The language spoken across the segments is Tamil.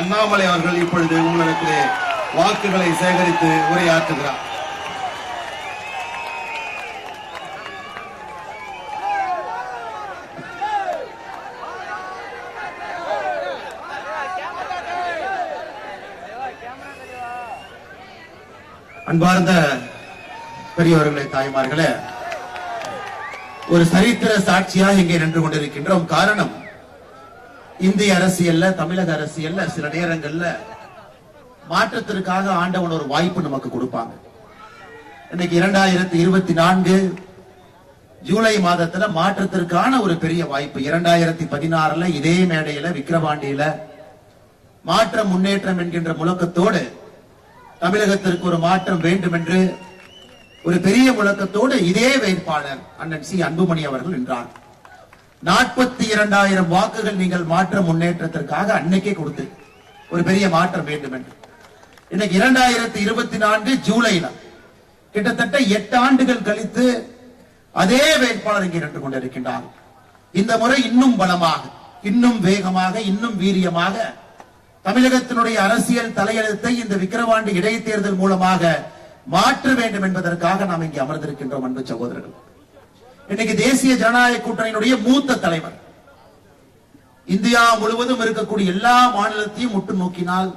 அண்ணாமலை அவர்கள் இப்பொழுது உங்களிடத்திலே வாக்குகளை சேகரித்து உரையாற்றுகிறார். அன்பார்ந்த பெரியவர்களே தாய்மார்களே ஒரு சரித்திர சாட்சியாக இங்கே நின்று கொண்டிருக்கின்றோம். காரணம் இந்திய அரசியல்ல தமிழக அரசியல்ல சில நேரங்கள்ல மாற்றத்திற்காக ஆண்டவன் ஒரு வாய்ப்பு நமக்கு கொடுப்பாங்க. இன்னைக்கு இரண்டாயிரத்தி இருபத்தி நான்கு ஜூலை மாதத்துல மாற்றத்திற்கான ஒரு பெரிய வாய்ப்பு. இரண்டாயிரத்தி பதினாறுல இதே மேடையில விக்கிரவாண்டியில மாற்றம் முன்னேற்றம் என்கின்ற முழக்கத்தோடு தமிழகத்திற்கு ஒரு மாற்றம் வேண்டும் என்று ஒரு பெரிய முழக்கத்தோடு இதே வேட்பாளர் அண்ணன் சி. அன்புமணி அவர்கள் நின்றார். நாற்பத்தி இரண்டாயிரம் வாக்குகள் நீங்கள் மாற்ற முன்னேற்றத்திற்காக அன்னைக்கே கொடுத்து ஒரு பெரிய மாற்றம் வேண்டும் என்று. இன்னைக்கு இரண்டாயிரத்தி இருபத்தி நான்கு ஜூலைல கிட்டத்தட்ட எட்டு ஆண்டுகள் கழித்து அதே வேட்பாளர் இங்கே நின்று கொண்டிருக்கின்றார். இந்த முறை இன்னும் பலமாக இன்னும் வேகமாக இன்னும் வீரியமாக தமிழகத்தினுடைய அரசியல் தலையெழுத்தை இந்த விக்கிரவாண்டி இடைத்தேர்தல் மூலமாக மாற்ற வேண்டும் என்பதற்காக நாம் இங்கே அமர்ந்திருக்கின்றோம் அன்பு சகோதரர்கள். இன்னைக்கு தேசிய ஜனநாயக கூட்டணியினுடைய மூத்த தலைவர். இந்தியா முழுவதும் இருக்கக்கூடிய எல்லா மாநிலத்தையும் முட்டு நோக்கினால்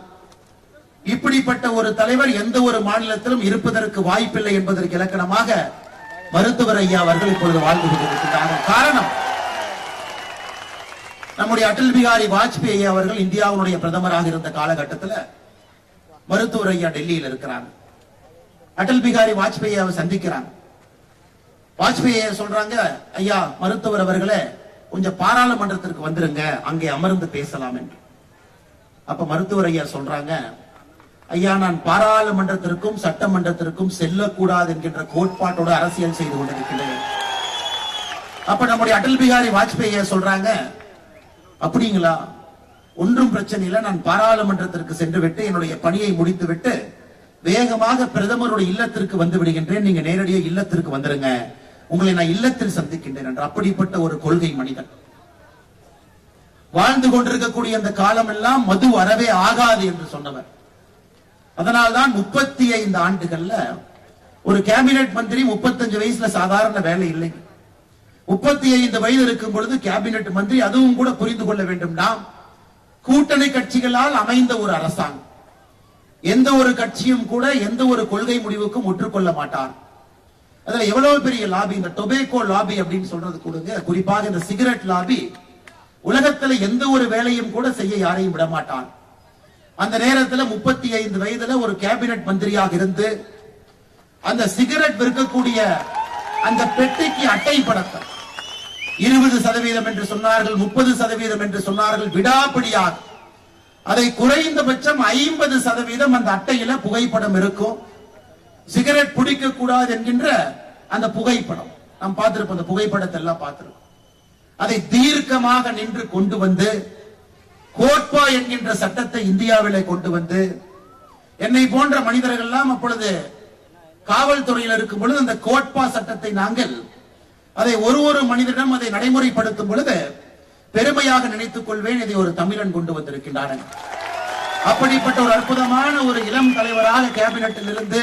இப்படிப்பட்ட ஒரு தலைவர் எந்த ஒரு மாநிலத்திலும் இருப்பதற்கு வாய்ப்பில்லை என்பதற்கு இலக்கணமாக மருத்துவர் ஐயா அவர்கள் இப்பொழுது வாழ்ந்து கொண்டிருக்கிறார்கள். காரணம் நம்முடைய அடல் பிகாரி வாஜ்பேயி ஐயா அவர்கள் இந்தியாவுடைய பிரதமராக இருந்த காலகட்டத்தில் மருத்துவர் ஐயா டெல்லியில் இருக்கிறாங்க. அடல் பிகாரி வாஜ்பேயி அவர் சந்திக்கிறாங்க. வாஜ்பேயி சொல்றாங்க ஐயா மருத்துவர் அவர்களே கொஞ்சம் பாராளுமன்றத்திற்கு வந்துருங்க அங்கே அமர்ந்து பேசலாம் என்று. அப்ப மருத்துவர் ஐயா சொல்றாங்க ஐயா நான் பாராளுமன்றத்திற்கும் சட்டமன்றத்திற்கும் செல்லக்கூடாது என்கின்ற கோட்பாட்டோட அரசியல் செய்து கொண்டிருக்கிறேன். அப்ப நம்முடைய அடல் பிகாரி வாஜ்பேயி சொல்றாங்க அப்படிங்களா? ஒன்றும் பிரச்சனை இல்லை நான் பாராளுமன்றத்திற்கு சென்று விட்டு என்னுடைய பணியை முடித்து விட்டு வேகமாக பிரதமருடைய இல்லத்திற்கு வந்து விடுகின்றேன் நீங்க நேரடியாக இல்லத்திற்கு வந்துருங்க. உங்களை நான் இல்லத்தில் சந்திக்கின்றேன் என்று அப்படிப்பட்ட ஒரு கொள்கை மனிதன். வாழ்ந்து கொண்டிருக்கக்கூடிய அந்த காலம் எல்லாம் மது வரவே ஆகாது என்று சொன்னவர். அதனால்தான் முப்பத்தி ஐந்து ஆண்டுகள்ல ஒரு கேபினெட் மந்திரி முப்பத்தஞ்சு வயசுல சாதாரண வேலை இல்லை. முப்பத்தி ஐந்து வயது இருக்கும் பொழுது கேபினெட் மந்திரி அதுவும் கூட புரிந்து கொள்ள வேண்டும். நாம் கூட்டணி கட்சிகளால் அமைந்த ஒரு அரசாங்கம். எந்த ஒரு கட்சியும் கூட எந்த ஒரு கொள்கை முடிவுக்கும் ஒற்றுக்கொள்ள மாட்டார். அதுல எவ்வளவு பெரிய லாபி இந்த டொபேக்கோ லாபி அப்படின்னு சொல்றது கொடுங்க. குறிப்பாக இந்த சிகரெட் லாபி உலகத்துல எந்த ஒரு வேலையும் கூட செய்ய யாரையும் விட மாட்டான் அந்த நேரத்துல முப்பத்தி ஐந்து வயதுல ஒரு கேபினெட் மந்திரியாக இருந்து அந்த சிகரெட் விற்கக்கூடிய அந்த பெட்டிக்கு அட்டை படத்தை இருபது சதவீதம் என்று சொன்னார்கள் முப்பது சதவீதம் என்று சொன்னார்கள் விடாப்பிடியாக. அதை குறைந்தபட்சம் ஐம்பது சதவீதம் அந்த அட்டையில புகைப்படம் இருக்கும். சிகரெட் பிடிக்க கூடாது என்கின்ற அந்த புகைப்படம். நாம் பார்த்திருப்போம் அந்த புகைப்படத்தை எல்லாம் பார்த்திருக்கோம் அதை தீர்க்கமாக நின்று கொண்டு வந்து கோட்பா என்கின்ற சட்டத்தை இந்தியாவிலே கொண்டு வந்து என்னை போன்ற மனிதர்கள் எல்லாம் அப்பொழுது காவல்துறையில் இருக்கும் பொழுது அந்த கோட்பா சட்டத்தை நாங்கள் அதை ஒரு ஒரு மனிதனிடம் அதை நடைமுறைப்படுத்தும் பொழுது பெருமையாக நினைத்துக் கொள்வேன். இதை ஒரு தமிழன் கொண்டு வந்திருக்கின்றான். அப்படிப்பட்ட ஒரு அற்புதமான ஒரு இளம் தலைவராக கேபினட்டில் இருந்து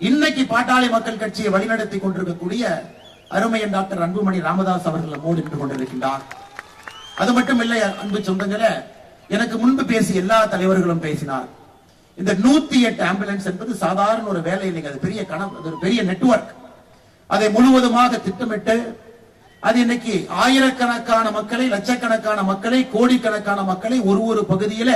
இன்னைக்கு பாட்டாளி மக்கள் கட்சியை வழிநடத்தி கொண்டிருக்கக்கூடிய அருமையன் டாக்டர் அன்புமணி ராமதாஸ் அவர்கள் நம்மோடு நின்று கொண்டிருக்கின்றார். அது மட்டும் இல்லை அன்பு சொந்தங்களே எனக்கு முன்பு பேசிய எல்லா தலைவர்களும் பேசினார். இந்த நூத்தி எட்டு ஆம்புலன்ஸ் என்பது சாதாரண ஒரு வேலை இல்லைங்க அது பெரிய கணம் அது ஒரு பெரிய நெட்வொர்க் அதை முழுவதுமாக திட்டமிட்டு அது இன்னைக்கு ஆயிரக்கணக்கான மக்களை லட்சக்கணக்கான மக்களை கோடிக்கணக்கான மக்களை ஒரு ஒரு பகுதியில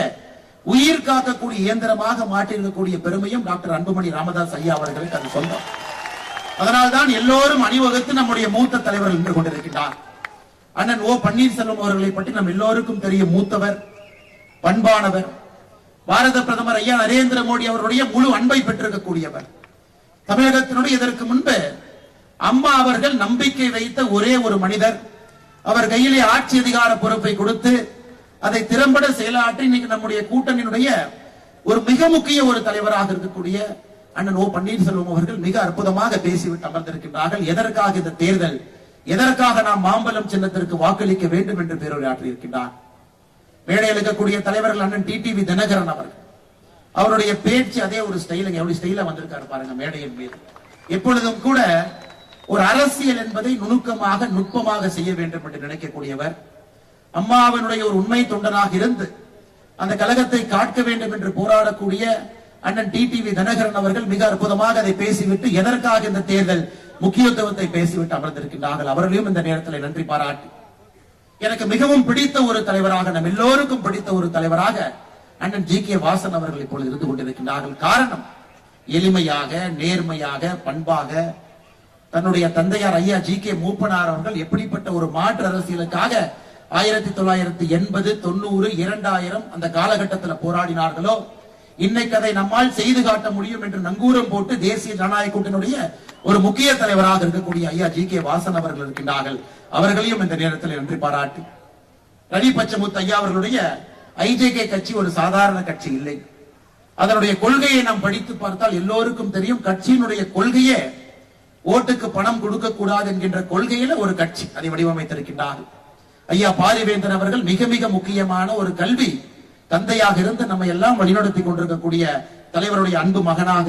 உயிர் காக்கக்கூடிய இயந்திரமாக மாற்றிருக்கக்கூடிய பெருமையும் டாக்டர் அன்புமணி ராமதாஸ் ஐயா அவர்களுக்கு அது சொந்தம். அதனால்தான் எல்லோரும் அணிவகுத்து நம்முடைய மூத்த தலைவர் நின்று கொண்டிருக்கின்றார். அண்ணன் ஓ பன்னீர்செல்வம் அவர்களை பற்றி நம் எல்லோருக்கும் தெரியும் மூத்தவர் பண்பானவர் பாரத பிரதமர் ஐயா நரேந்திர மோடி அவருடைய முழு அன்பை பெற்றிருக்கக்கூடியவர். தமிழகத்தினுடைய இதற்கு முன்பு அம்மா அவர்கள் நம்பிக்கை வைத்த ஒரே ஒரு மனிதர். அவர் கையிலே ஆட்சி அதிகார பொறுப்பை கொடுத்து அதை திறம்பட செயலாற்றி இன்னைக்கு நம்முடைய கூட்டணியினுடைய ஒரு மிக முக்கிய ஒரு தலைவராக இருக்கக்கூடிய அண்ணன் ஓ பன்னீர்செல்வம் அவர்கள் மிக அற்புதமாக பேசிவிட்டு அமர்ந்திருக்கின்றார்கள். எதற்காக இந்த தேர்தல்? எதற்காக நாம் மாம்பலம் சின்னத்திற்கு வாக்களிக்க வேண்டும் என்று பேருரையாற்றி இருக்கின்றார் மேடையில் இருக்கக்கூடிய தலைவர்கள் அண்ணன் டிடிவி தினகரன் அவர்கள். அவருடைய பேச்சு அதே ஒரு ஸ்டைலுங்க எவ்வளவு ஸ்டைல வந்திருக்காரு பாருங்க மேடையின் மீது. எப்பொழுதும் கூட ஒரு அரசியல் என்பதை நுணுக்கமாக நுட்பமாக செய்ய வேண்டும் என்று நினைக்கக்கூடியவர் அம்மாவினுடைய ஒரு உண்மை தொண்டனாக இருந்து அந்த கழகத்தை காக்க வேண்டும் என்று போராடக்கூடிய அண்ணன் டிடிவி தினகரன் அவர்கள் மிக அற்புதமாக அதை பேசிவிட்டு எதற்காக இந்த தேர்தல் முக்கியத்துவத்தை பேசிவிட்டு அமர்ந்திருக்கின்றார்கள் அவர்களையும் இந்த நேரத்தில் நன்றி பாராட்டி. எனக்கு மிகவும் பிடித்த ஒரு தலைவராக நம் எல்லோருக்கும் பிடித்த ஒரு தலைவராக அண்ணன் ஜி கே வாசன் அவர்கள் இப்பொழுது இருந்து கொண்டிருக்கின்றார்கள். காரணம் எளிமையாக நேர்மையாக பண்பாக தன்னுடைய தந்தையார் ஐயா ஜி கே மூப்பனார் அவர்கள் எப்படிப்பட்ட ஒரு மாற்று அரசியலுக்காக ஆயிரத்தி தொள்ளாயிரத்தி எண்பது தொண்ணூறு இரண்டாயிரம் அந்த காலகட்டத்தில் போராடினார்களோ இன்னைக்கு அதை நம்மால் செய்து காட்ட முடியும் என்று நங்கூரம் போட்டு தேசிய ஜனநாயக கூட்டணியுடைய ஒரு முக்கிய தலைவராக இருக்கக்கூடிய ஐயா ஜி கே வாசன் அவர்கள் இருக்கின்றார்கள். அவர்களையும் இந்த நேரத்தில் நன்றி பாராட்டி. ரவி பச்சமுத்து ஐயா அவர்களுடைய ஐஜேகே கட்சி ஒரு சாதாரண கட்சி இல்லை. அதனுடைய கொள்கையை நாம் படித்து பார்த்தால் எல்லோருக்கும் தெரியும் கட்சியினுடைய கொள்கையே ஓட்டுக்கு பணம் கொடுக்க கூடாது என்கின்ற கொள்கையில ஒரு கட்சி அதை வடிவமைத்திருக்கின்றார்கள். ஐயா பாரிவேந்தர் அவர்கள் மிக மிக முக்கியமான ஒரு கல்வி தந்தையாக இருந்து நம்ம எல்லாம் வழிநடத்தி கொண்டிருக்கக்கூடிய தலைவருடைய அன்பு மகனாக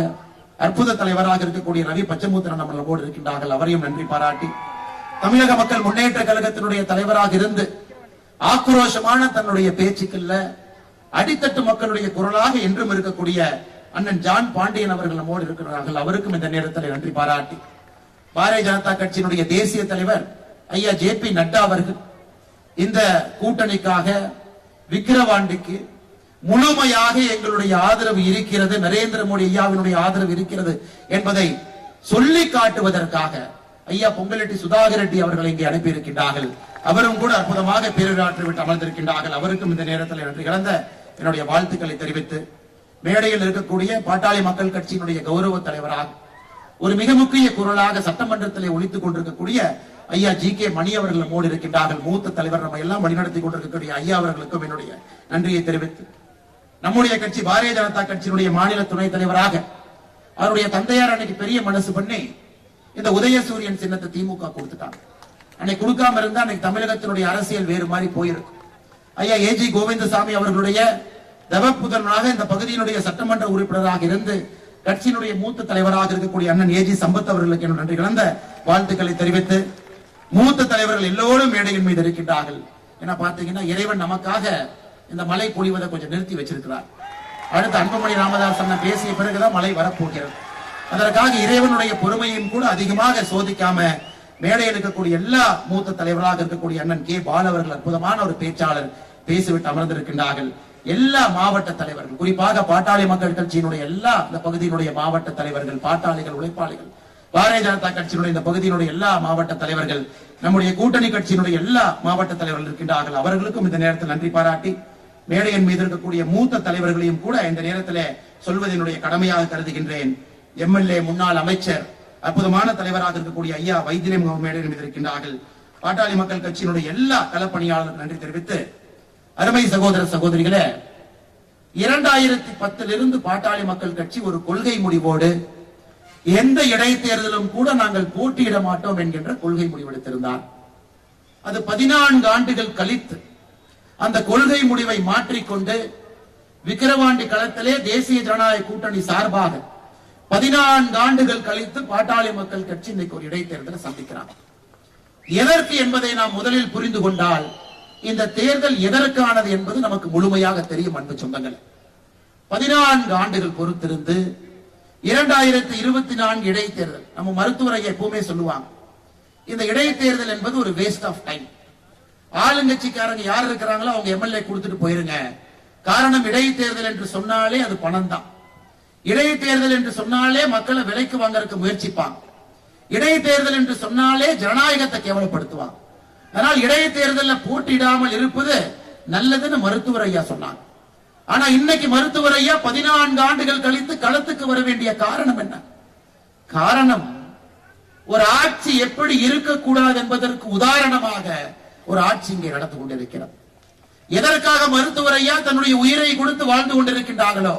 அற்புத தலைவராக இருக்கக்கூடிய ரவி பச்சமுத்திரன் நம்மளோடு இருக்கின்றார்கள். அவரையும் நன்றி பாராட்டி தமிழக மக்கள் முன்னேற்ற கழகத்தினுடைய தலைவராக இருந்து ஆக்ரோஷமான தன்னுடைய பேச்சுக்கள்ல அடித்தட்டு மக்களுடைய குரலாக என்றும் இருக்கக்கூடிய அண்ணன் ஜான் பாண்டியன் அவர்கள் நம்மோடு இருக்கிறார்கள். அவருக்கும் இந்த நேரத்தில் நன்றி பாராட்டி பாரதிய ஜனதா கட்சியினுடைய தேசிய தலைவர் ஐயா ஜே பி நட்டா அவர்கள் இந்த கூட்டணிக்காக விக்கிரவாண்டிக்கு முழுமையாக எங்களுடைய ஆதரவு இருக்கிறது நரேந்திர மோடி ஐயாவினுடைய ஆதரவு இருக்கிறது என்பதை சொல்லி காட்டுவதற்காக ஐயா பொங்கலெட்டி சுதாகர் ரெட்டி அவர்கள் இங்கே அனுப்பி இருக்கின்றார்கள் அவரும் கூட அற்புதமாக பேரூராற்றி விட்டு அமர்ந்திருக்கின்றார்கள். அவருக்கும் இந்த நேரத்தில் நன்றி கலந்த என்னுடைய வாழ்த்துக்களை தெரிவித்து மேடையில் இருக்கக்கூடிய பாட்டாளி மக்கள் கட்சியினுடைய கௌரவ தலைவராக ஒரு மிக முக்கிய குரலாக சட்டமன்றத்திலே ஒழித்துக் கொண்டிருக்கக்கூடிய ஐயா ஜி கே மணி அவர்கள் நம்மோடு இருக்கின்றார்கள். மூத்த தலைவர் நம்ம எல்லாம் வழிநடத்தி கொண்டிருக்கக்கூடிய ஐயா அவர்களுக்கும் என்னுடைய நன்றியை தெரிவித்து நம்முடைய கட்சி பாரதிய ஜனதா கட்சியினுடைய மாநில துணைத் தலைவராக அவருடைய தந்தையார் அன்னைக்கு பெரிய மனசு பண்ணி இந்த உதயசூரியன் சின்னத்தை திமுக கொடுத்துட்டாங்க. அன்னைக்கு கொடுக்காம இருந்தா அன்னைக்கு தமிழகத்தினுடைய அரசியல் வேறு மாதிரி போயிருக்கும். ஐயா ஏஜி கோவிந்தசாமி அவர்களுடைய தவப்புதனாக இந்த பகுதியினுடைய சட்டமன்ற உறுப்பினராக இருந்து கட்சியினுடைய மூத்த தலைவராக இருக்கக்கூடிய அண்ணன் ஏஜி சம்பத் அவர்களுக்கு என்னுடைய நன்றி கலந்த வாழ்த்துக்களை தெரிவித்து மூத்த தலைவர்கள் எல்லோரும் மேடையின் மீது இருக்கின்றார்கள். என்ன பார்த்தீங்கன்னா இறைவன் நமக்காக இந்த மலை பொழிவதை கொஞ்சம் நிறுத்தி வச்சிருக்கிறார். அடுத்து அன்புமணி ராமதாஸ் அண்ணன் பேசிய பிறகுதான் மழை வரப்போகிறது. அதற்காக இறைவனுடைய பொறுமையும் கூட அதிகமாக சோதிக்காம மேடையில் இருக்கக்கூடிய எல்லா மூத்த தலைவராக இருக்கக்கூடிய அண்ணன் கே பால் அவர்கள் அற்புதமான ஒரு பேச்சாளர் பேசிவிட்டு அமர்ந்திருக்கின்றார்கள். எல்லா மாவட்ட தலைவர்கள் குறிப்பாக பாட்டாளி மக்கள் கட்சியினுடைய எல்லா இந்த பகுதியினுடைய மாவட்ட தலைவர்கள் பாட்டாளிகள் உழைப்பாளிகள் பாரதிய ஜனதா கட்சியினுடைய இந்த பகுதியினுடைய எல்லா மாவட்ட தலைவர்கள் நம்முடைய கூட்டணி கட்சியினுடைய எல்லா மாவட்ட தலைவர்கள் இருக்கின்றார்கள். அவர்களுக்கும் இந்த நேரத்தில் நன்றி பாராட்டி மேடையின் மீது இருக்கக்கூடிய மூத்த தலைவர்களையும் கூட இந்த நேரத்தில் சொல்வதனுடைய கடமையாக கருதுகின்றேன். எம்எல்ஏ முன்னாள் அமைச்சர் அற்புதமான தலைவராக இருக்கக்கூடிய ஐயா வைத்தியம் மேடையின் மீது இருக்கின்றார்கள். பாட்டாளி மக்கள் கட்சியினுடைய எல்லா களப்பணியாளர்களுக்கு நன்றி தெரிவித்து அருமை சகோதர சகோதரிகளே இரண்டாயிரத்தி பத்திலிருந்து பாட்டாளி மக்கள் கட்சி ஒரு கொள்கை முடிவோடு எந்த இடைத்தேர்தலும் கூட நாங்கள் போட்டியிட மாட்டோம் என்கின்ற கொள்கை முடிவெடுத்திருந்தார். அது பதினான்கு ஆண்டுகள் கழித்து அந்த கொள்கை முடிவை மாற்றிக்கொண்டு விக்கிரவாண்டி களத்திலே தேசிய ஜனநாயக கூட்டணி சார்பாக பதினான்கு ஆண்டுகள் கழித்து பாட்டாளி மக்கள் கட்சி இன்னைக்கு ஒரு இடைத்தேர்தலை சந்திக்கிறார். எதற்கு என்பதை நாம் முதலில் புரிந்து கொண்டால் இந்த தேர்தல் எதற்கானது என்பது நமக்கு முழுமையாக தெரியும் அன்பு சொந்தங்கள். பதினான்கு ஆண்டுகள் பொறுத்திருந்து இரண்டாயிரத்தி இருபத்தி நான்கு இடைத்தேர்தல் நம்ம மருத்துவரை எப்பவுமே சொல்லுவாங்க. இந்த இடைத்தேர்தல் என்பது ஒரு வேஸ்ட் ஆஃப் டைம் ஆளுங்கட்சிக்காரங்க யார் இருக்கிறாங்களோ அவங்க எம்எல்ஏ கொடுத்துட்டு போயிருங்க. காரணம் இடைத்தேர்தல் என்று சொன்னாலே அது பணம் தான். இடைத்தேர்தல் என்று சொன்னாலே மக்களை விலைக்கு வாங்கறதுக்கு முயற்சிப்பாங்க. இடைத்தேர்தல் என்று சொன்னாலே ஜனநாயகத்தை கேவலப்படுத்துவாங்க. அதனால் இடைத்தேர்தலில் போட்டியிடாமல் இருப்பது நல்லதுன்னு மருத்துவர் ஐயா சொன்னாங்க ஆனா இன்னைக்கு மருத்துவர் ஐயா பதினான்கு ஆண்டுகள் கழித்து களத்துக்கு வர வேண்டிய காரணம் என்ன? காரணம் ஒரு ஆட்சி எப்படி இருக்கக்கூடாது என்பதற்கு உதாரணமாக ஒரு ஆட்சி இங்கே நடந்து கொண்டிருக்கிறது. எதற்காக மருத்துவர் ஐயா தன்னுடைய உயிரை கொடுத்து வாழ்ந்து கொண்டிருக்கின்றார்களோ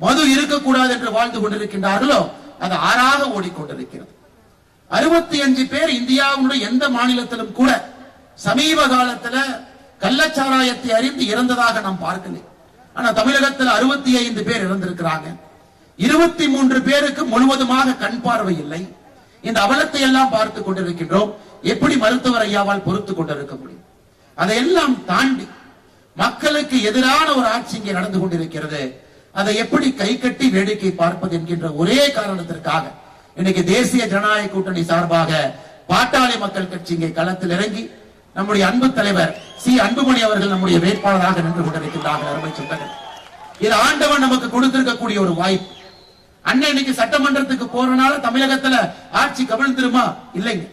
மது இருக்கக்கூடாது என்று வாழ்ந்து கொண்டிருக்கின்றார்களோ அது ஆறாக ஓடிக்கொண்டிருக்கிறது. அறுபத்தி அஞ்சு பேர் இந்தியாவுடைய எந்த மாநிலத்திலும் கூட சமீப காலத்துல கள்ளச்சாராயத்தை அறிந்து இறந்ததாக நாம் பார்க்கல. ஆனா தமிழகத்தில் அறுபத்தி ஐந்து பேர் இறந்திருக்கிறாங்க. இருபத்தி மூன்று பேருக்கு முழுவதுமாக கண் பார்வை இல்லை. இந்த அவலத்தை எல்லாம் பார்த்து கொண்டிருக்கின்றோம். எப்படி மருத்துவர் ஐயாவால் பொறுத்து கொண்டிருக்க முடியும்? அதையெல்லாம் தாண்டி மக்களுக்கு எதிரான ஒரு ஆட்சி இங்கே நடந்து கொண்டிருக்கிறது. அதை எப்படி கை கட்டி வேடிக்கை பார்ப்பது என்கின்ற ஒரே காரணத்திற்காக இன்னைக்கு தேசிய ஜனநாயக கூட்டணி சார்பாக பாட்டாளி மக்கள் கட்சி இங்கே களத்தில் இறங்கி நம்முடைய அன்பு தலைவர் சி. அன்புமணி அவர்கள் நம்முடைய வேட்பாளராக நின்று கொண்டிருக்கின்றார்கள் அருமை சொந்தங்கள். இது ஆண்டவன் நமக்கு கொடுத்திருக்கக்கூடிய ஒரு வாய்ப்பு. அண்ணன் இன்னைக்கு சட்டமன்றத்துக்கு போறனால தமிழகத்துல ஆட்சி கவிழ்ந்துருமா? இல்லைங்க.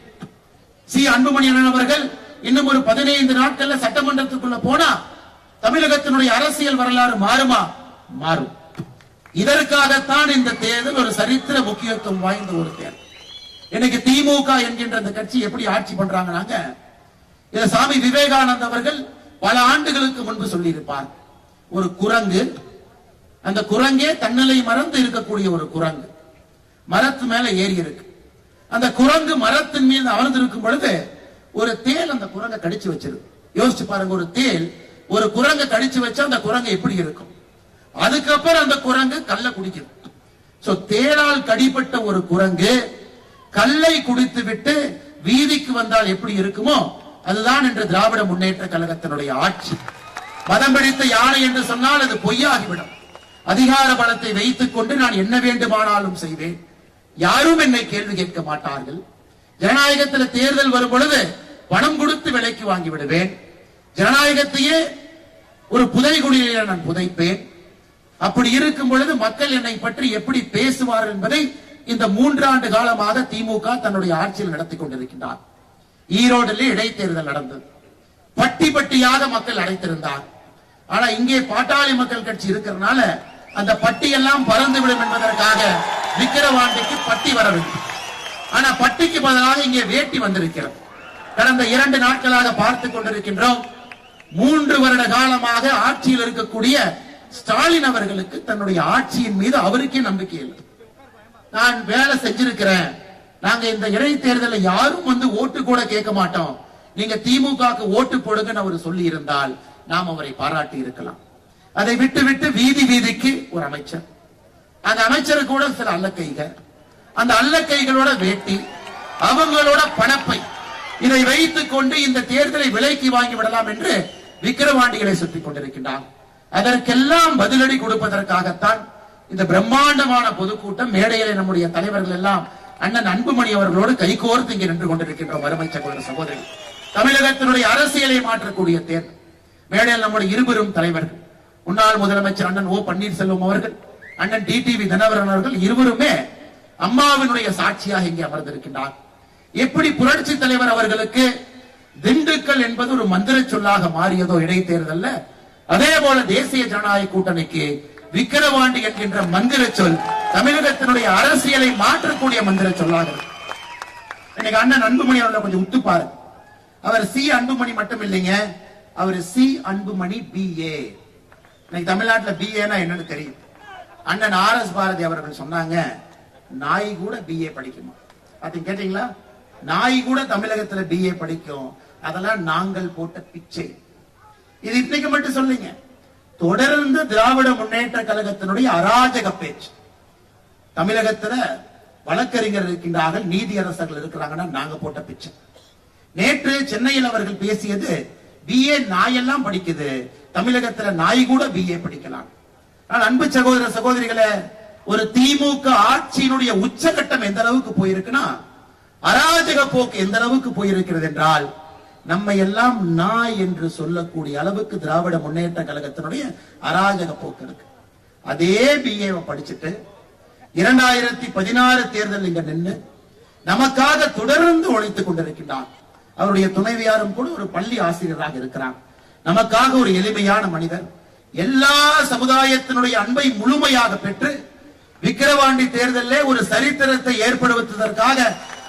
சி. அன்புமணி அண்ணன் அவர்கள் இன்னும் ஒரு பதினைந்து நாட்கள்ல சட்டமன்றத்துக்குள்ள போனா தமிழகத்தினுடைய அரசியல் வரலாறு மாறுமா? மாறும். இதற்காகத்தான் இந்த தேர்தல் ஒரு சரித்திர முக்கியத்துவம் வாய்ந்த ஒரு தேர்தல். இன்னைக்கு திமுக என்கின்ற அந்த கட்சி எப்படி ஆட்சி பண்றாங்கன்னாங்க இதை சாமி விவேகானந்த் அவர்கள் பல ஆண்டுகளுக்கு முன்பு சொல்லியிருப்பார். ஒரு குரங்கு அந்த குரங்கே தன்னலை மறந்து இருக்கக்கூடிய ஒரு குரங்கு. மரத்து மேல ஏறி இருக்கு. அந்த குரங்கு மரத்தின் மீது அமர்ந்திருக்கும் பொழுது ஒரு தேல் அந்த குரங்கை கடிச்சு வச்சிருக்கு. யோசிச்சு பாருங்க ஒரு தேல் ஒரு குரங்கை கடிச்சு வச்சா அந்த குரங்கு எப்படி இருக்கும்? அதுக்கப்புறம் அந்த குரங்கு கல்ல குடிக்கும் சோ தேளால் கடிப்பட்ட ஒரு குரங்கு கல்லை குடித்து விட்டு வீதிக்கு வந்தால் எப்படி இருக்குமோ அதுதான் இன்று திராவிட முன்னேற்ற கழகத்தினுடைய ஆட்சி. மதம் பிடித்த யானை என்று சொன்னால் அது பொய்யாகிவிடும். அதிகார பலத்தை வைத்துக் கொண்டு நான் என்ன வேண்டுமானாலும் செய்வேன். யாரும் என்னை கேள்வி கேட்க மாட்டார்கள். ஜனநாயகத்தில் தேர்தல் வரும் பொழுது பணம் கொடுத்து விலைக்கு வாங்கி விடுவேன். ஜனநாயகத்தையே ஒரு புதைகுடியில நான் புதைப்பேன். அப்படி இருக்கும் பொழுது மக்கள் என்னை பற்றி எப்படி பேசுவார்கள் என்பதை இந்த மூன்றாண்டு காலமாக திமுக தன்னுடைய ஆட்சியில் நடத்தி கொண்டிருக்கின்றார். ஈரோடுல இடைத்தேர்தல் நடந்தது. பட்டி பட்டியாக மக்கள் அடைத்திருந்தார். ஆனா இங்கே பாட்டாளி மக்கள் கட்சி இருக்கிறதுனால அந்த பட்டியெல்லாம் பறந்து விடும் என்பதற்காக விக்கிரவாண்டிக்கு பட்டி வரவில்லை. ஆனா பட்டிக்கு பதிலாக இங்கே வேட்டி வந்திருக்கிறது. கடந்த இரண்டு நாட்களாக பார்த்துக் கொண்டிருக்கின்றோம். மூன்று வருட காலமாக ஆட்சியில் இருக்கக்கூடிய ஸ்டாலின் அவர்களுக்கு தன்னுடைய ஆட்சியின் மீது அவருக்கே நம்பிக்கை இல்லை. நான் வேலை செஞ்சிருக்கிறேன். நாங்க இந்த இடைத்தேர்தலில் யாரும் வந்து ஓட்டு கூட கேட்க மாட்டோம். நீங்க திமுக ஓட்டு போடுங்கன்னு அவர் சொல்லி இருந்தால் நாம் அவரை பாராட்டி இருக்கலாம். அதை விட்டு விட்டு வீதி வீதிக்கு ஒரு அமைச்சர். அந்த அமைச்சர் கூட சில அல்லக்கைகள். அந்த அல்லக்கைகளோட வேட்டி அவங்களோட பணப்பை. இதை வைத்துக் கொண்டு இந்த தேர்தலை விலைக்கு வாங்கி விடலாம் என்று விக்கிரவாண்டிகளை சுற்றிக் கொண்டிருக்கின்றார். அதற்கெல்லாம் பதிலடி கொடுப்பதற்காகத்தான் இந்த பிரம்மாண்டமான பொதுக்கூட்டம் மேடையிலே நம்முடைய தலைவர்கள் எல்லாம் அண்ணன் அன்புமணி அவர்களோடு கைகோர்த்து இங்கே நின்று கொண்டிருக்கின்றோம் அருமை சகோதர சகோதரி தமிழகத்தினுடைய அரசியலை மாற்றக்கூடிய தேர்தல். மேடையில் நம்முடைய இருவரும் தலைவர்கள் முன்னாள் முதலமைச்சர் அண்ணன் ஓ பன்னீர்செல்வம் அவர்கள் அண்ணன் டி டிவி தனவரன் அவர்கள் இருவருமே அம்மாவினுடைய சாட்சியாக இங்கே அமர்ந்திருக்கின்றார். எப்படி புரட்சி தலைவர் அவர்களுக்கு திண்டுக்கல் என்பது ஒரு மந்திர சொல்லாக மாறியதோ இடைத்தேர்தல்ல அதே போல தேசிய ஜனநாயக கூட்டணிக்கு விக்கிரவாண்டி என்கின்ற மந்திர சொல் தமிழகத்தினுடைய அரசியலை மாற்றக்கூடிய மந்திர சொல்லாக இன்னைக்கு அண்ணன் அன்புமணி அவர்களை கொஞ்சம் உத்து அவர் சி அன்புமணி மட்டும் இல்லைங்க அவர் சி அன்புமணி பிஏ இன்னைக்கு தமிழ்நாட்டுல பிஏனா என்னன்னு தெரியும். அண்ணன் ஆர் எஸ் பாரதி அவர்கள் சொன்னாங்க நாய் கூட பிஏ படிக்குமா? அது கேட்டீங்களா? நாய் கூட தமிழகத்துல பிஏ படிக்கும். அதெல்லாம் நாங்கள் போட்ட பிச்சை. இது இன்னைக்கு மட்டும் சொல்லுங்க. தொடர்ந்து திராவிட முன்னேற்ற கழகத்தினுடைய அராஜக பேச்சு. தமிழகத்துல வழக்கறிஞர் இருக்கின்றார்கள் நீதியரசர்கள் இருக்கிறாங்கன்னா நாங்க போட்ட பிச்சை. நேற்று சென்னையில் அவர்கள் பேசியது பிஏ நாயெல்லாம் படிக்குது. தமிழகத்துல நாய் கூட பிஏ படிக்கலாம். ஆனால் அன்பு சகோதர சகோதரிகளை ஒரு திமுக ஆட்சியினுடைய உச்சகட்டம் எந்த அளவுக்கு போயிருக்குன்னா அராஜக போக்கு எந்த அளவுக்கு போயிருக்கிறது என்றால் நம்மை எல்லாம் நாய் என்று சொல்லக்கூடிய அளவுக்கு திராவிட முன்னேற்ற கழகத்தினுடைய அராஜக போக்கு இருக்கு. அதே பிஏ படிச்சுட்டு இரண்டாயிரத்தி பதினாறு தேர்தல் இங்க நின்று நமக்காக தொடர்ந்து உழைத்துக் கொண்டிருக்கின்றார் அவருடைய துணைவியாரும் கூட ஒரு பள்ளி ஆசிரியராக இருக்கிறார் நமக்காக ஒரு எளிமையான மனிதர். எல்லா சமுதாயத்தினுடைய அன்பை முழுமையாக பெற்று விக்கிரவாண்டி தேர்தலில் ஒரு சரித்திரத்தை ஏற்படுத்துவதற்காக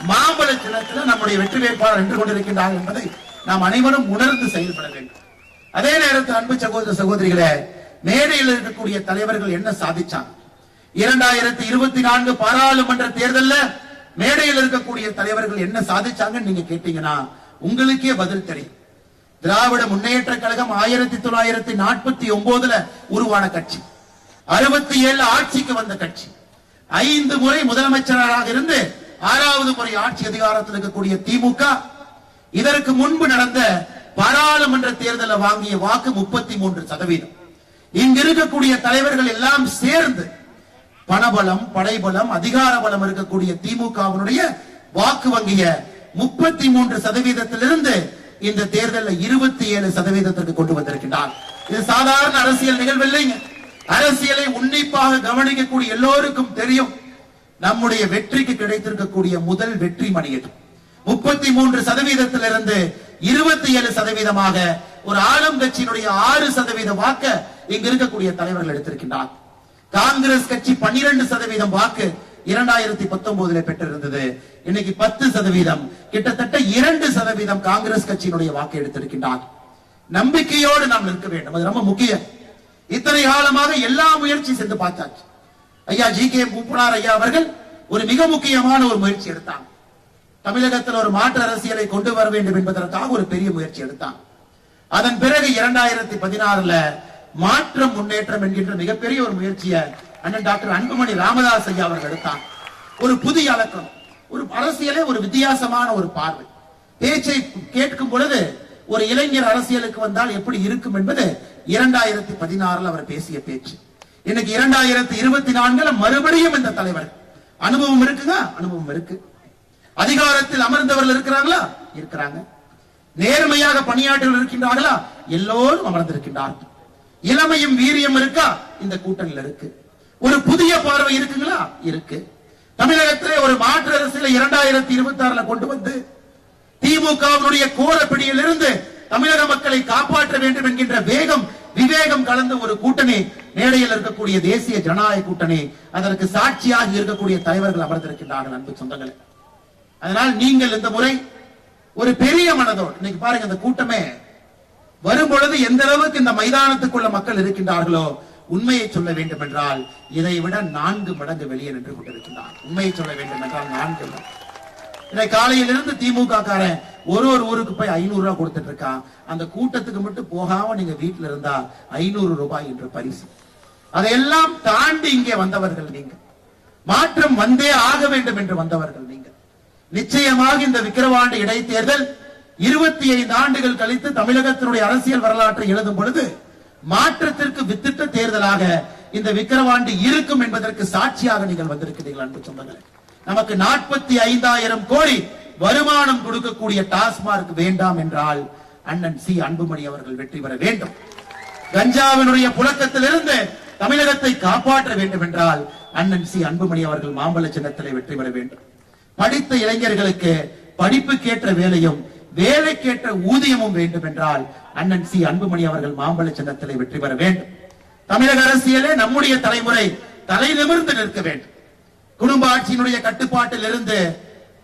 மாம்பழ சின்னத்தில் நம்முடைய வெற்றி வேட்பாளர் நின்று கொண்டிருக்கின்றார் என்பதை நாம் அனைவரும் உணர்ந்து செயல்பட வேண்டும். அதே நேரத்தில் அன்பு சகோதர சகோதரிகளே மேடையில் இருக்கக்கூடிய தலைவர்கள் என்ன சாதிச்சாங்க? இரண்டாயிரத்தி இருபத்தி நான்கு பாராளுமன்ற தேர்தல்ல மேடையில் இருக்கக்கூடிய தலைவர்கள் என்ன சாதிச்சாங்கன்னு நீங்க கேட்டீங்கன்னா உங்களுக்கே பதில் தெரியும். திராவிட முன்னேற்ற கழகம் ஆயிரத்தி தொள்ளாயிரத்தி நாற்பத்தி ஒன்பதுல உருவான கட்சி. அறுபத்தி ஏழு ஆட்சிக்கு வந்த கட்சி. ஐந்து முறை முதலமைச்சராக இருந்து ஆறாவது முறை ஆட்சி அதிகாரத்தில் இருக்கக்கூடிய திமுக இதற்கு முன்பு நடந்த பாராளுமன்ற தேர்தலில் வாங்கிய வாக்கு முப்பத்தி மூன்று சதவீதம். இங்க இருக்கக்கூடிய தலைவர்கள் எல்லாம் சேர்ந்து பணபலம் படைபலம் அதிகார பலம் இருக்கக்கூடிய திமுகவினுடைய வாக்கு வங்கிய முப்பத்தி மூன்று சதவீதத்திலிருந்து இந்த தேர்தலில் இருபத்தி ஏழு சதவீதத்திற்கு கொண்டு வந்திருக்கிறார் இது சாதாரண அரசியல் நிகழ்வு இல்லைங்க. அரசியலை உன்னிப்பாக கவனிக்கக்கூடிய எல்லோருக்கும் தெரியும். நம்முடைய வெற்றிக்கு கிடைத்திருக்கக்கூடிய முதல் வெற்றி மணியிடம் முப்பத்தி மூன்று சதவீதத்திலிருந்து இருபத்தி ஏழு சதவீதமாக ஒரு ஆளும் கட்சியினுடைய ஆறு சதவீத வாக்க இங்க இருக்கக்கூடிய தலைவர்கள் எடுத்திருக்கின்றார். காங்கிரஸ் கட்சி பன்னிரண்டு சதவீதம் வாக்கு இரண்டாயிரத்தி பத்தொன்பதுல பெற்றிருந்தது. இன்னைக்கு பத்து சதவீதம் கிட்டத்தட்ட இரண்டு சதவீதம் காங்கிரஸ் கட்சியினுடைய வாக்கு எடுத்திருக்கின்றார். நம்பிக்கையோடு நாம் நிற்க வேண்டும் அது ரொம்ப முக்கியம். இத்தனை காலமாக எல்லா முயற்சி சென்று பார்த்தாச்சு. ஐயா ஜி கே மூப்பனார் ஐயா அவர்கள் ஒரு மிக முக்கியமான ஒரு முயற்சி எடுத்தாங்க. தமிழகத்தில் ஒரு மாற்று அரசியலை கொண்டு வர வேண்டும் என்பதற்காக ஒரு பெரிய முயற்சி எடுத்தான். அதன் பிறகு இரண்டாயிரத்தி பதினாறுல மாற்றம் முன்னேற்றம் என்கின்ற மிகப்பெரிய ஒரு முயற்சியை அண்ணன் டாக்டர் அன்புமணி ராமதாஸ் ஐயா அவர்கள் எடுத்தான் ஒரு புதிய அலக்கம் ஒரு அரசியலே ஒரு வித்தியாசமான ஒரு பார்வை. பேச்சை கேட்கும் பொழுது ஒரு இளைஞர் அரசியலுக்கு வந்தால் எப்படி இருக்கும் என்பது இரண்டாயிரத்தி பதினாறுல அவர் பேசிய பேச்சு. இன்னைக்கு இரண்டாயிரத்தி இருபத்தி நான்குல மறுபடியும் இந்த தலைவர். அனுபவம் இருக்குதா? அனுபவம் இருக்கு. அதிகாரத்தில் அமர்ந்தவர்கள் இருக்கிறாங்களா? இருக்கிறாங்க. நேர்மையாக பணியாற்றல் இருக்கின்றார்களா? எல்லோரும் அமர்ந்திருக்கின்றார்கள். இளமையும் வீரியம் இருக்கா? இந்த கூட்டணியில் இருக்கு. ஒரு புதிய பார்வை இருக்குங்களா? இருக்கு. தமிழகத்திலே ஒரு மாற்று அரசியலை இரண்டாயிரத்தி இருபத்தி ஆறுல கொண்டு வந்து திமுகவினுடைய கோர பிடியிலிருந்து தமிழக மக்களை காப்பாற்ற வேண்டும் என்கின்ற வேகம் விவேகம் கலந்த ஒரு கூட்டணி மேடையில் இருக்கக்கூடிய தேசிய ஜனநாயக கூட்டணி அதற்கு சாட்சியாக இருக்கக்கூடிய தலைவர்கள் அமர்ந்திருக்கின்றார்கள் அன்பு சொந்தங்களே. அதனால் நீங்கள் இந்த முறை ஒரு பெரிய மனதோடு இன்னைக்கு பாருங்க இந்த கூட்டமே வரும் பொழுது எந்த அளவுக்கு இந்த மைதானத்துக்குள்ள மக்கள் இருக்கின்றார்களோ உண்மையை சொல்ல வேண்டும் என்றால் இதை விட நான்கு மடங்கு வெளியே நின்று கொண்டிருக்கின்றார். உண்மையை சொல்ல வேண்டும் என்றால் நான்கு மடங்கு. காலையிலிருந்து திமுக காரன் ஒரு ஒரு ஊருக்கு போய் ஐநூறு ரூபாய் கொடுத்துட்டு இருக்கான். அந்த கூட்டத்துக்கு மட்டும் போகாம நீங்க வீட்டுல இருந்தா ஐநூறு ரூபாய் என்று பரிசு. அதையெல்லாம் தாண்டி இங்கே வந்தவர்கள் நீங்க. மாற்றம் வந்தே ஆக வேண்டும் என்று வந்தவர்கள் நீங்க. நிச்சயமாக இந்த விக்கிரவாண்டி இடைத்தேர்தல் இருபத்தி ஐந்து ஆண்டுகள் கழித்து தமிழகத்தினுடைய அரசியல் வரலாற்றை எழுதும் பொழுது மாற்றத்திற்கு வித்திட்ட தேர்தலாக இந்த விக்கிரவாண்டி இருக்கும் என்பதற்கு சாட்சியாக நீங்கள் வந்திருக்கிறீர்கள் அன்பு சொந்தங்களே. நமக்கு நாற்பத்தி ஐந்தாயிரம் கோடி வருமானம் கொடுக்கக்கூடிய டாஸ்மார்க் வேண்டாம் என்றால் அண்ணன் சி. அன்புமணி அவர்கள் வெற்றி பெற வேண்டும். கஞ்சாவினுடைய புழக்கத்திலிருந்து தமிழகத்தை காப்பாற்ற வேண்டும் என்றால் அண்ணன் சி. அன்புமணி அவர்கள் மாம்பழ சின்னத்திலே வெற்றி பெற வேண்டும். படித்த இளைஞர்களுக்கு படிப்புக்கேற்ற வேலையும் வேலைக்கேற்ற ஊதியமும் வேண்டும் என்றால் அண்ணன் சி. அன்புமணி அவர்கள் மாம்பழ சின்னத்திலே வெற்றி பெற வேண்டும். தமிழக அரசியலே நம்முடைய தலைமுறை தலை நிமிர்ந்து நிற்க வேண்டும். குடும்ப ஆட்சியினுடைய கட்டுப்பாட்டில் இருந்து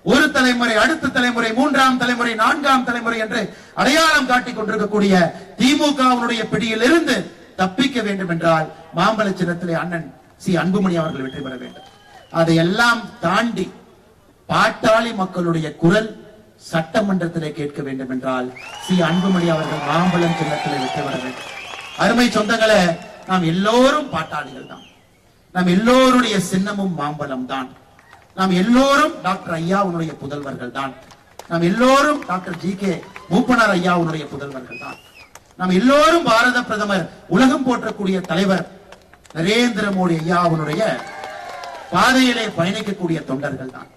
ஒரு தலைமுறை அடுத்த தலைமுறை மூன்றாம் தலைமுறை நான்காம் தலைமுறை என்று அடையாளம் காட்டிக் கொண்டிருக்கக்கூடிய திமுகவினுடைய பிடியில் இருந்து தப்பிக்க வேண்டும் என்றால் மாம்பழ சின்னத்திலே அண்ணன் சி. அன்புமணி அவர்கள் வெற்றி பெற வேண்டும். அதையெல்லாம் தாண்டி பாட்டாளி மக்களுடைய குரல் சட்டமன்றத்திலே கேட்க வேண்டும் என்றால் சி. அன்புமணி அவர்கள் மாம்பழம் சின்னத்திலே வெற்றி பெற வேண்டும். அருமை சொந்தங்களை நாம் எல்லோரும் பாட்டாளிகள் தான். நாம் எல்லோருடைய சின்னமும் மாம்பழம் தான். நாம் எல்லோரும் டாக்டர் ஐயாவுடைய புதல்வர்கள் தான். நாம் எல்லோரும் டாக்டர் ஜி. கே. மூப்பனார் ஐயாவுடைய புதல்வர்கள் தான். நாம் எல்லோரும் பாரத பிரதமர் உலகம் போற்றக்கூடிய தலைவர் நரேந்திர மோடி ஐயாவுடைய பாதையிலே பயணிக்கக்கூடிய தொண்டர்கள் தான்.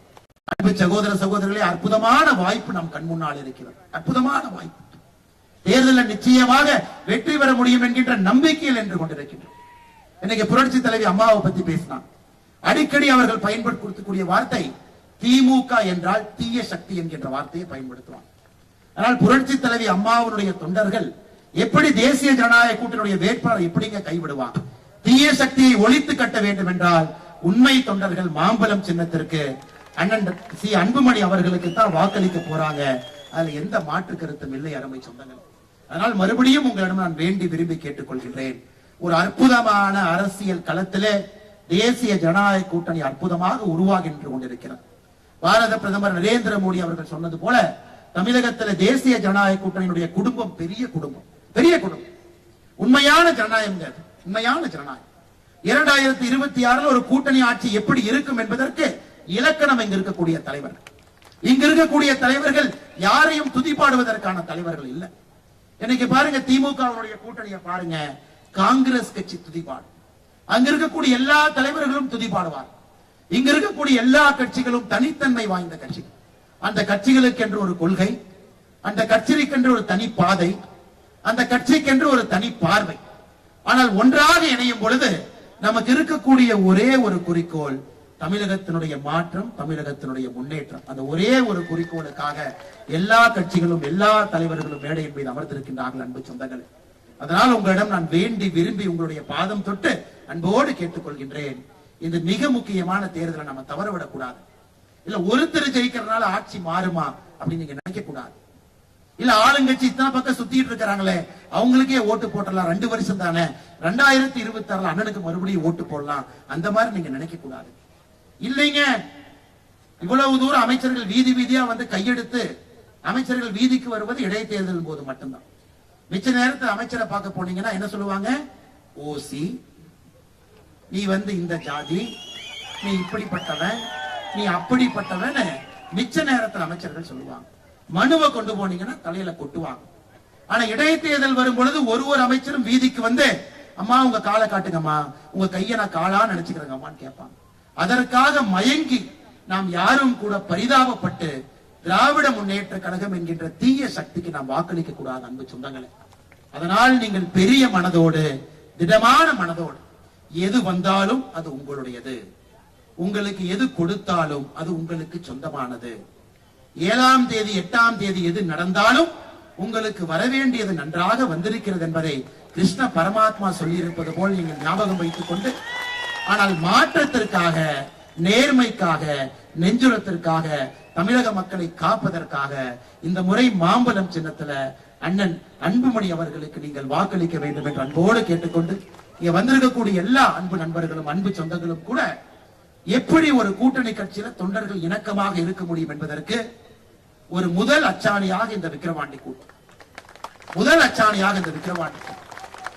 அன்பு சகோதர சகோதரர்களே அற்புதமான வாய்ப்பு நம் கண் முன்னால் இருக்கிறது. அற்புதமான வாய்ப்பு. தேர்தலில் நிச்சயமாக வெற்றி பெற முடியும் என்கின்ற நம்பிக்கையில் என்று கொண்டிருக்கின்றோம். இன்னைக்கு புரட்சி தலைவி அம்மாவை பத்தி பேசினான். அடிக்கடி அவர்கள் பயன்படுத்தக்கூடிய வார்த்தை திமுக என்றால் தீய சக்தி என்கின்ற வார்த்தையை பயன்படுத்துவான். ஆனால் புரட்சி தலைவி அம்மாவுடைய தொண்டர்கள் எப்படி தேசிய ஜனநாயக கூட்டணியுடைய வேட்பாளர் எப்படிங்க கைவிடுவான் தீய சக்தியை ஒழித்து கட்ட வேண்டும் என்றால் உண்மை தொண்டர்கள் மாம்பழம் சின்னத்திற்கு அண்ணன் சி. அன்புமணி அவர்களுக்கு தான் வாக்களிக்க போறாங்க. அதுல எந்த மாற்று கருத்தும் இல்லை அருமை சொந்தங்கள். அதனால் மறுபடியும் உங்களிடம் நான் வேண்டி விரும்பி கேட்டுக்கொள்கின்றேன். ஒரு அற்புதமான அரசியல் களத்திலே தேசிய ஜனநாயக கூட்டணி அற்புதமாக உருவாகின்று கொண்டிருக்கிறது. பாரத பிரதமர் நரேந்திர மோடி அவர்கள் சொன்னது போல தமிழகத்துல தேசிய ஜனநாயக கூட்டணியினுடைய குடும்பம் பெரிய குடும்பம். பெரிய குடும்பம். உண்மையான ஜனநாயகம் உண்மையான ஜனநாயகம். இரண்டாயிரத்தி இருபத்தி ஆறுல ஒரு கூட்டணி ஆட்சி எப்படி இருக்கும் என்பதற்கு இலக்கணம் இங்க இருக்கக்கூடிய தலைவர் இங்க இருக்கக்கூடிய தலைவர்கள் யாரையும் துதிப்பாடுவதற்கான தலைவர்கள் இல்லை. இன்னைக்கு பாருங்க திமுகவுடைய கூட்டணியை பாருங்க காங்கிரஸ் கட்சி துதிப்பாடு. அங்க இருக்கக்கூடிய எல்லா தலைவர்களும் துதிப்பாடுவார். இங்க இருக்கக்கூடிய எல்லா கட்சிகளும் தனித்தன்மை வாய்ந்த கட்சி. அந்த கட்சிகளுக்கு என்று ஒரு கொள்கை அந்த கட்சிக்கென்று ஒரு தனி பாதை அந்த கட்சிக்கென்று ஒரு தனி பார்வை ஆனால் ஒன்றாக இணையும் பொழுது நமக்கு இருக்கக்கூடிய ஒரே ஒரு குறிக்கோள் தமிழகத்தினுடைய மாற்றம் தமிழகத்தினுடைய முன்னேற்றம். அந்த ஒரே ஒரு குறிக்கோளுக்காக எல்லா கட்சிகளும் எல்லா தலைவர்களும் மேடையின் மீது அமர்ந்திருக்கின்றார்கள் அன்பு சொந்தங்கள். அதனால் உங்களிடம் நான் வேண்டி விரும்பி உங்களுடைய பாதம் தொட்டு அன்போடு கேட்டுக்கொள்கின்றேன். இந்த மிக முக்கியமான தேர்தலை நம்ம தவறவிடக் கூடாது இல்ல ஒருத்தர் ஜெயிக்கிறதுனால ஆட்சி மாறுமா அப்படின்னு நீங்க நினைக்க கூடாது இல்ல ஆளுங்கட்சி இத்தனை பக்கம் சுத்திட்டு இருக்கிறாங்களே அவங்களுக்கே ஓட்டு போட்டலாம் ரெண்டு வருஷம் தானே. ரெண்டாயிரத்தி இருபத்தி ஆறுல அண்ணனுக்கு மறுபடியும் ஓட்டு போடலாம். அந்த மாதிரி நீங்க நினைக்க கூடாது இல்லைங்க. இவ்வளவு தூரம் அமைச்சர்கள் வீதி வீதியா வந்து கையெடுத்து அமைச்சர்கள் வீதிக்கு வருவது இடைத்தேர்தல் போது மட்டும்தான். மிச்ச நேரத்தில் அமைச்சரை பார்க்க போனீங்கன்னா என்ன சொல்லுவாங்க? ஓசி நீ வந்து இந்த ஜாதி நீ இப்படிப்பட்டவன் நீ அப்படிப்பட்டவன் மிச்ச நேரத்தில் அமைச்சர்கள் சொல்லுவாங்க. மனுவை கொண்டு போனீங்கன்னா தலையில கொட்டுவாங்க. ஆனா இடைத்தேர்தல் வரும் பொழுது ஒரு ஒரு அமைச்சரும் வீதிக்கு வந்து அம்மா உங்க காலை காட்டுங்கம்மா. உங்க கையை நான் காலா நினைச்சுக்கிறேங்கம்மான்னு கேட்பாங்க. அதற்காக மயங்கி நாம் யாரும் கூட பரிதாபப்பட்டு திராவிட முன்னேற்ற கழகம் என்கின்ற தீய சக்திக்கு நாம் வாக்களிக்க கூடாது அன்பு சொந்தங்களே. அதனால் நீங்கள் பெரிய மனதோடு திடமான மனதோடு எது வந்தாலும் அது உங்களுடையது. உங்களுக்கு எது கொடுத்தாலும் அது உங்களுக்கு சொந்தமானது. ஏழாம் தேதி எட்டாம் தேதி எது நடந்தாலும் உங்களுக்கு வரவேண்டியது நன்றாக வந்திருக்கிறது என்பதை கிருஷ்ண பரமாத்மா சொல்லியிருப்பது போல் நீங்கள் ஞாபகம் வைத்துக் கொண்டு ஆனால் மாற்றத்திற்காக நேர்மைக்காக நெஞ்சுரத்திற்காக தமிழக மக்களை காப்பதற்காக இந்த முறை மாம்பழம் சின்னத்துல அண்ணன் அன்புமணி அவர்களுக்கு நீங்கள் வாக்களிக்க வேண்டும் என்று அன்போடு கேட்டுக்கொண்டு இங்க வந்திருக்கக்கூடிய எல்லா அன்பு நண்பர்களும் அன்பு சொந்தங்களும் கூட எப்படி ஒரு கூட்டணி கட்சியில தொண்டர்கள் இணக்கமாக இருக்க முடியும் என்பதற்கு ஒரு முதல் அச்சாணியாக இந்த விக்கிரவாண்டி கூட்டம். முதல் அச்சாணியாக இந்த விக்கிரவாண்டி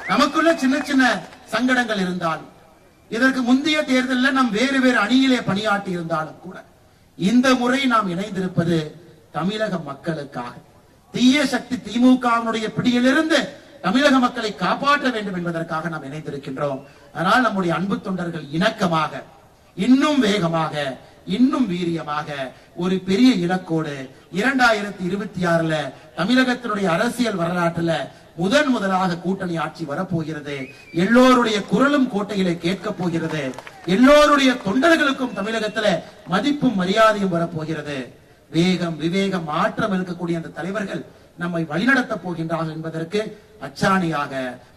நமக்குள்ள சின்ன சின்ன சங்கடங்கள் இருந்தாலும் இதற்கு முந்தைய தேர்தலில் நாம் வேறு வேறு அணியிலே பணியாற்றி இருந்தாலும் கூட இந்த முறை நாம் இணைந்திருப்பது தமிழக மக்களுக்காக. தீய சக்தி திமுகவினுடைய பிடியிலிருந்து தமிழக மக்களை காப்பாற்ற வேண்டும் என்பதற்காக நாம் இணைந்திருக்கின்றோம். அதனால் நம்முடைய அன்பு தொண்டர்கள் இணக்கமாக இன்னும் வேகமாக இன்னும் வீரியமாக ஒரு பெரிய இலக்கோடு இரண்டாயிரத்தி இருபத்தி ஆறுல தமிழகத்தினுடைய அரசியல் வரலாற்றுல முதன் முதலாக கூட்டணி ஆட்சி வரப்போகிறது. எல்லோருடைய குரலும் கோட்டையிலே கேட்க போகிறது. எல்லோருடைய தொண்டர்களுக்கும் தமிழகத்துல மதிப்பும் மரியாதையும் வரப்போகிறது. வேகம் விவேகம் மாற்றம் இருக்கக்கூடிய அந்த தலைவர்கள் நம்மை வழிநடத்த போகின்றார்கள் என்பதற்கு அச்சாணியாக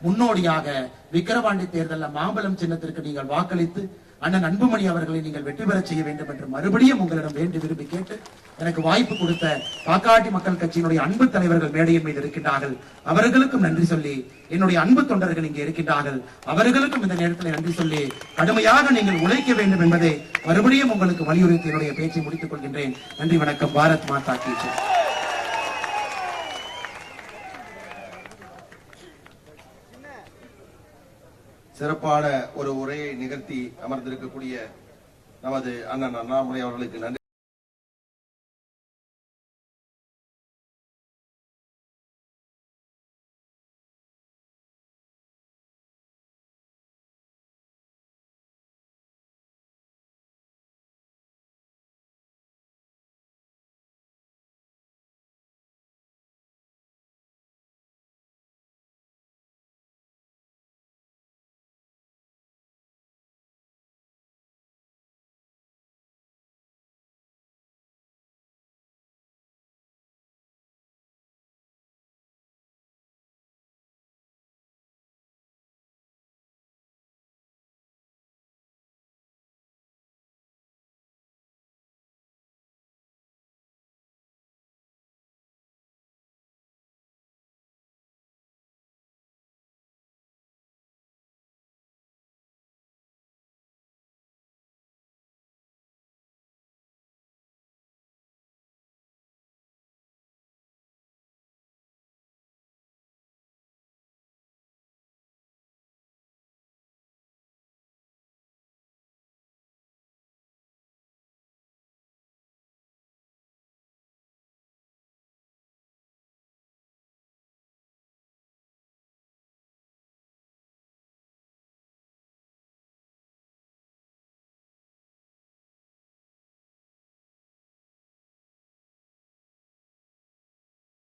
முன்னோடியாக விக்கிரவாண்டி தேர்தலில் மாம்பழம் சின்னத்திற்கு நீங்கள் வாக்களித்து அண்ணன் அன்புமணி அவர்களை நீங்கள் வெற்றி பெறச் செய்ய வேண்டும் என்று மறுபடியும் உங்களிடம் வேண்டி விரும்பி கேட்டு எனக்கு வாய்ப்பு கொடுத்த பாக்காட்டி மக்கள் கட்சியினுடைய அன்பு தலைவர்கள் மேடையின் மீது இருக்கின்றார்கள். அவர்களுக்கும் நன்றி சொல்லி என்னுடைய அன்பு தொண்டர்கள் இங்கே இருக்கின்றார்கள். அவர்களுக்கும் இந்த நேரத்தில் நன்றி சொல்லி கடுமையாக நீங்கள் உழைக்க வேண்டும் என்பதை மறுபடியும் உங்களுக்கு வலியுறுத்தி என்னுடைய பேச்சை முடித்துக் கொள்கின்றேன். நன்றி வணக்கம். பாரத் மாதா கி சிறப்பான ஒரு உரையை நிகழ்த்தி அமர்ந்திருக்கக்கூடிய நமது அண்ணன் அண்ணாமலை அவர்களுக்கு நன்றி.